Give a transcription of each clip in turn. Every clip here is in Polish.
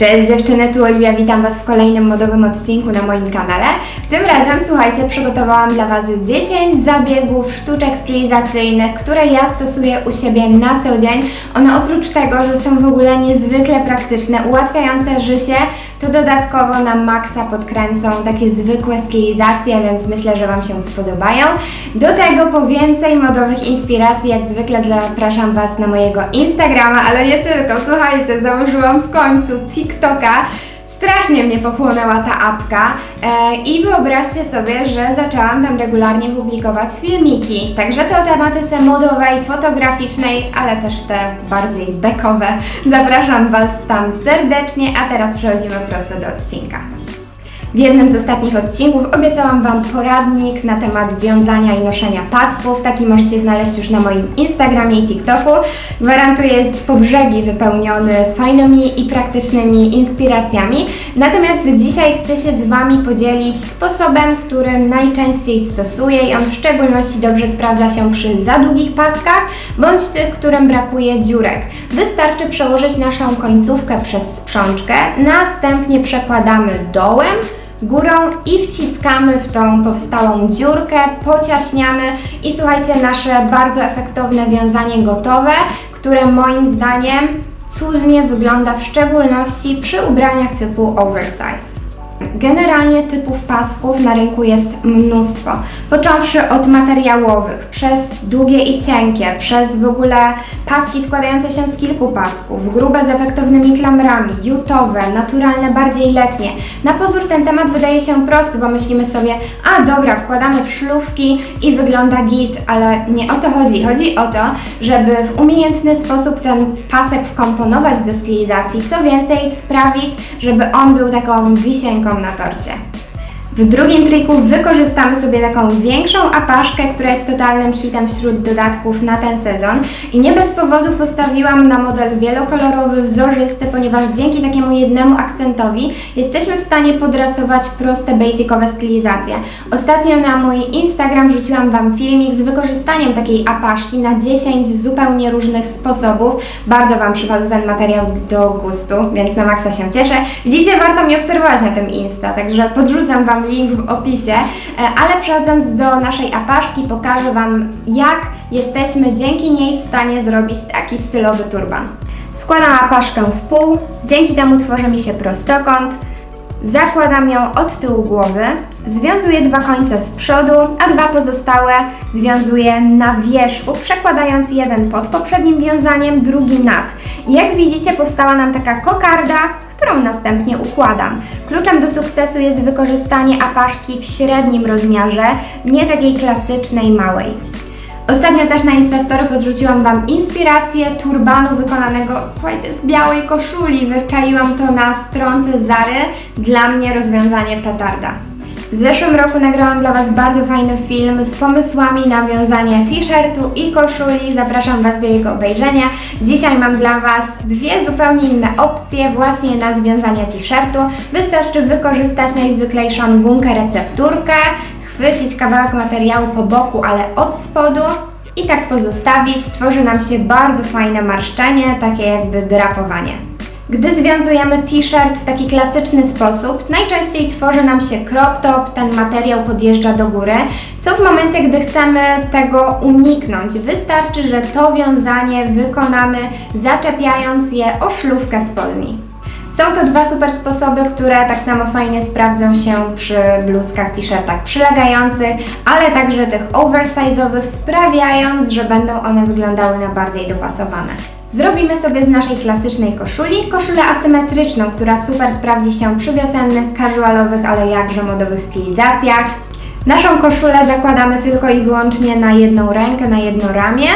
Cześć dziewczyny, tu Oliwia, witam Was w kolejnym modowym odcinku na moim kanale. Tym razem, słuchajcie, przygotowałam dla Was 10 zabiegów, sztuczek stylizacyjnych, które ja stosuję u siebie na co dzień. One oprócz tego, że są w ogóle niezwykle praktyczne, ułatwiające życie, to dodatkowo na maksa podkręcą takie zwykłe stylizacje, więc myślę, że Wam się spodobają. Do tego po więcej modowych inspiracji, jak zwykle zapraszam Was na mojego Instagrama, ale nie tylko, słuchajcie, założyłam w końcu TikToka. Strasznie mnie pochłonęła ta apka e, i wyobraźcie sobie, że zaczęłam tam regularnie publikować filmiki. Także to o tematyce modowej, fotograficznej, ale też te bardziej bekowe. Zapraszam Was tam serdecznie, a teraz przechodzimy prosto do odcinka. W jednym z ostatnich odcinków obiecałam Wam poradnik na temat wiązania i noszenia pasków. Taki możecie znaleźć już na moim Instagramie i TikToku. Gwarantuję, jest po brzegi wypełniony fajnymi i praktycznymi inspiracjami. Natomiast dzisiaj chcę się z Wami podzielić sposobem, który najczęściej stosuję i on w szczególności dobrze sprawdza się przy za długich paskach bądź tych, którym brakuje dziurek. Wystarczy przełożyć naszą końcówkę przez sprzączkę, następnie przekładamy dołem, górą i wciskamy w tą powstałą dziurkę, pociaśniamy i słuchajcie, nasze bardzo efektowne wiązanie gotowe, które moim zdaniem cudnie wygląda w szczególności przy ubraniach typu oversize. Generalnie typów pasków na rynku jest mnóstwo. Począwszy od materiałowych, przez długie i cienkie, przez w ogóle paski składające się z kilku pasków, grube z efektownymi klamrami, jutowe, naturalne, bardziej letnie. Na pozór ten temat wydaje się prosty, bo myślimy sobie, a dobra, wkładamy w szlufki i wygląda git, ale nie o to chodzi. Chodzi o to, żeby w umiejętny sposób ten pasek wkomponować do stylizacji, co więcej sprawić, żeby on był taką wisienką na torcie. W drugim triku wykorzystamy sobie taką większą apaszkę, która jest totalnym hitem wśród dodatków na ten sezon i nie bez powodu postawiłam na model wielokolorowy, wzorzysty, ponieważ dzięki takiemu jednemu akcentowi jesteśmy w stanie podrasować proste, basicowe stylizacje. Ostatnio na mój Instagram wrzuciłam Wam filmik z wykorzystaniem takiej apaszki na 10 zupełnie różnych sposobów. Bardzo Wam przypadł ten materiał do gustu, więc na maksa się cieszę. Widzicie, warto mnie obserwować na tym Insta, także podrzucam Wam link w opisie. E, Ale przechodząc do naszej apaszki, pokażę Wam, jak jesteśmy dzięki niej w stanie zrobić taki stylowy turban. Składam apaszkę w pół, dzięki temu tworzy mi się prostokąt. Zakładam ją od tyłu głowy, związuję dwa końce z przodu, a dwa pozostałe związuję na wierzchu, przekładając jeden pod poprzednim wiązaniem, drugi nad. Jak widzicie, powstała nam taka kokarda, którą następnie układam. Kluczem do sukcesu jest wykorzystanie apaszki w średnim rozmiarze, nie takiej klasycznej małej. Ostatnio też na Instastory podrzuciłam Wam inspirację turbanu wykonanego, słuchajcie, z białej koszuli. Wyczaiłam to na stronce Zary. Dla mnie rozwiązanie petarda. W zeszłym roku nagrałam dla Was bardzo fajny film z pomysłami na wiązanie t-shirtu i koszuli. Zapraszam Was do jego obejrzenia. Dzisiaj mam dla Was dwie zupełnie inne opcje właśnie na związanie t-shirtu. Wystarczy wykorzystać najzwyklejszą gumkę recepturkę, chwycić kawałek materiału po boku, ale od spodu i tak pozostawić. Tworzy nam się bardzo fajne marszczenie, takie jakby drapowanie. Gdy związujemy t-shirt w taki klasyczny sposób, najczęściej tworzy nam się crop top, ten materiał podjeżdża do góry, co w momencie, gdy chcemy tego uniknąć, wystarczy, że to wiązanie wykonamy zaczepiając je o szlufkę spodni. Są to dwa super sposoby, które tak samo fajnie sprawdzą się przy bluzkach, t-shirtach przylegających, ale także tych oversize'owych, sprawiając, że będą one wyglądały na bardziej dopasowane. Zrobimy sobie z naszej klasycznej koszuli koszulę asymetryczną, która super sprawdzi się przy wiosennych, casualowych, ale jakże modowych stylizacjach. Naszą koszulę zakładamy tylko i wyłącznie na jedną rękę, na jedno ramię.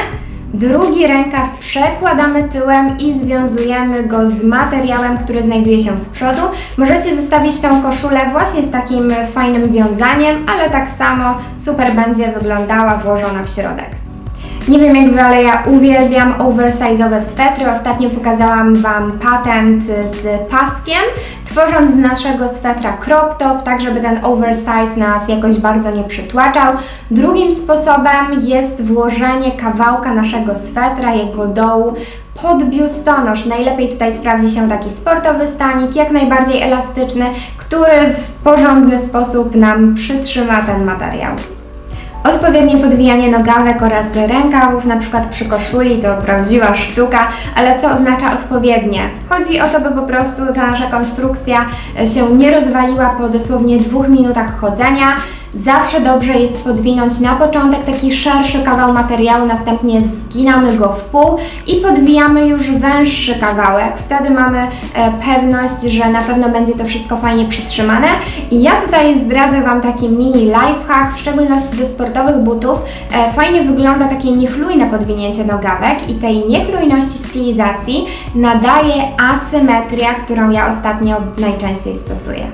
Drugi rękaw przekładamy tyłem i związujemy go z materiałem, który znajduje się z przodu. Możecie zostawić tą koszulę właśnie z takim fajnym wiązaniem, ale tak samo super będzie wyglądała włożona w środek. Nie wiem jak Wy, ale ja uwielbiam oversize'owe swetry. Ostatnio pokazałam Wam patent z paskiem, tworząc z naszego swetra crop top, tak żeby ten oversize nas jakoś bardzo nie przytłaczał. Drugim sposobem jest włożenie kawałka naszego swetra, jego dołu podbiustonosz. Najlepiej tutaj sprawdzi się taki sportowy stanik, jak najbardziej elastyczny, który w porządny sposób nam przytrzyma ten materiał. Odpowiednie podwijanie nogawek oraz rękawów, na przykład przy koszuli, to prawdziwa sztuka, ale co oznacza odpowiednie? Chodzi o to, by po prostu ta nasza konstrukcja się nie rozwaliła po dosłownie dwóch minutach chodzenia. Zawsze dobrze jest podwinąć na początek taki szerszy kawał materiału, następnie zginamy go w pół i podwijamy już węższy kawałek. Wtedy mamy e, pewność, że na pewno będzie to wszystko fajnie przytrzymane. I ja tutaj zdradzę Wam taki mini lifehack, w szczególności do sportowych butów. E, fajnie wygląda takie niechlujne podwinięcie nogawek i tej niechlujności w stylizacji nadaje asymetria, którą ja ostatnio najczęściej stosuję.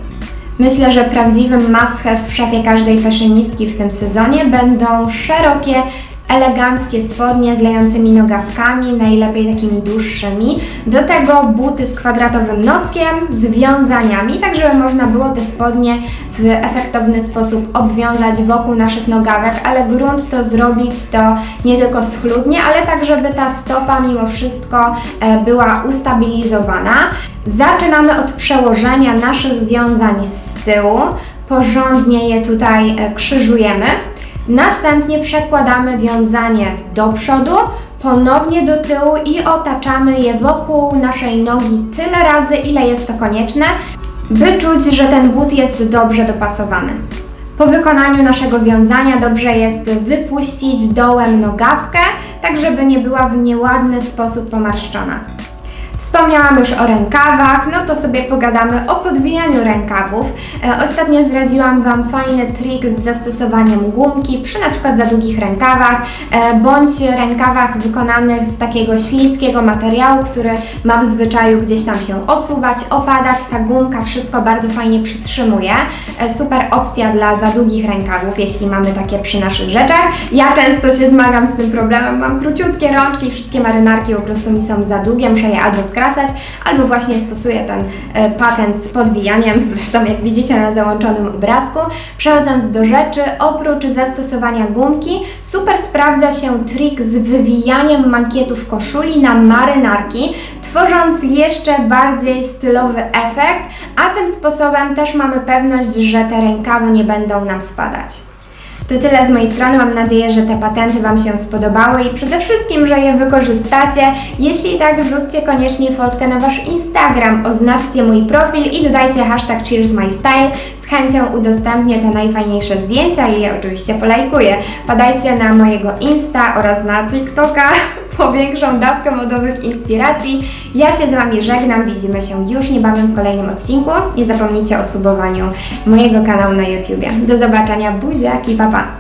Myślę, że prawdziwym must have w szafie każdej fashionistki w tym sezonie będą szerokie, eleganckie spodnie z lejącymi nogawkami, najlepiej takimi dłuższymi. Do tego buty z kwadratowym noskiem, z wiązaniami, tak żeby można było te spodnie w efektowny sposób obwiązać wokół naszych nogawek, ale grunt to zrobić to nie tylko schludnie, ale tak, żeby ta stopa mimo wszystko e, była ustabilizowana. Zaczynamy od przełożenia naszych wiązań z tyłu. Porządnie je tutaj e, krzyżujemy. Następnie przekładamy wiązanie do przodu, ponownie do tyłu i otaczamy je wokół naszej nogi tyle razy, ile jest to konieczne, by czuć, że ten but jest dobrze dopasowany. Po wykonaniu naszego wiązania dobrze jest wypuścić dołem nogawkę, tak żeby nie była w nieładny sposób pomarszczona. Wspomniałam już o rękawach, no to sobie pogadamy o podwijaniu rękawów. E, ostatnio zdradziłam Wam fajny trik z zastosowaniem gumki przy na przykład za długich rękawach, e, bądź rękawach wykonanych z takiego śliskiego materiału, który ma w zwyczaju gdzieś tam się osuwać, opadać. Ta gumka wszystko bardzo fajnie przytrzymuje. E, super opcja dla za długich rękawów, jeśli mamy takie przy naszych rzeczach. Ja często się zmagam z tym problemem, mam króciutkie rączki, wszystkie marynarki po prostu mi są za długie, muszę je albo albo właśnie stosuję ten e, patent z podwijaniem, zresztą jak widzicie na załączonym obrazku. Przechodząc do rzeczy, oprócz zastosowania gumki, super sprawdza się trik z wywijaniem mankietów koszuli na marynarki, tworząc jeszcze bardziej stylowy efekt, a tym sposobem też mamy pewność, że te rękawy nie będą nam spadać. To tyle z mojej strony. Mam nadzieję, że te patenty Wam się spodobały i przede wszystkim, że je wykorzystacie. Jeśli tak, wrzućcie koniecznie fotkę na Wasz Instagram, oznaczcie mój profil i dodajcie hashtag CheersMyStyle. Chęcią udostępnię te najfajniejsze zdjęcia i je oczywiście polajkuję. Podajcie na mojego Insta oraz na TikToka po większą dawkę modowych inspiracji. Ja się z Wami żegnam, widzimy się już niebawem w kolejnym odcinku. Nie zapomnijcie o subowaniu mojego kanału na YouTubie. Do zobaczenia, buziaki, pa pa!